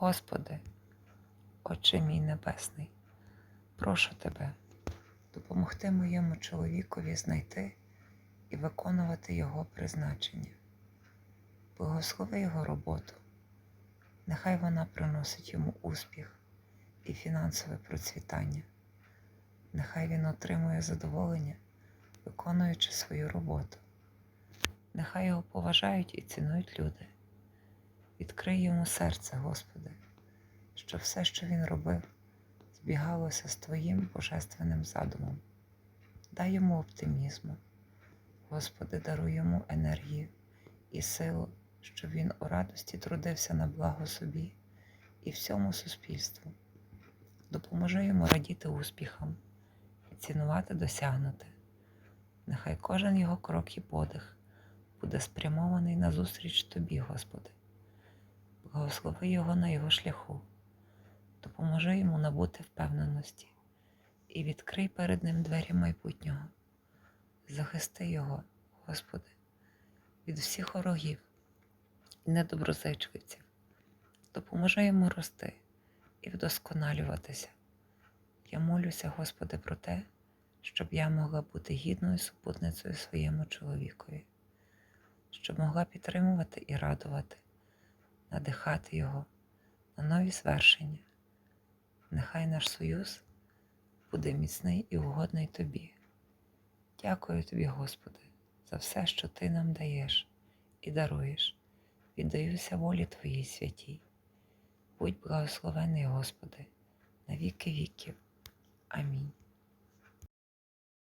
Господи, Отче мій Небесний, прошу Тебе, допомогти моєму чоловікові знайти і виконувати його призначення. Благослови його роботу, нехай вона приносить йому успіх і фінансове процвітання. Нехай він отримує задоволення, виконуючи свою роботу. Нехай його поважають і цінують люди. Відкрий йому серце, Господи, щоб все, що він робив, збігалося з Твоїм божественним задумом. Дай йому оптимізму. Господи, даруй йому енергію і силу, щоб він у радості трудився на благо собі і всьому суспільству. Допоможи йому радіти успіхам і цінувати досягнуте. Нехай кожен його крок і подих буде спрямований на зустріч Тобі, Господи. Благослови його на його шляху, допоможи йому набути впевненості і відкрий перед ним двері майбутнього. Захисти його, Господи, від всіх ворогів і недоброзичливців. Допоможи йому рости і вдосконалюватися. Я молюся, Господи, про те, щоб я могла бути гідною супутницею своєму чоловікові, щоб могла підтримувати і радувати, надихати його на нові звершення. Нехай наш союз буде міцний і угодний тобі. Дякую тобі, Господи, за все, що Ти нам даєш і даруєш. Віддаюся волі Твоїй святій. Будь благословений, Господи, на віки віків. Амінь.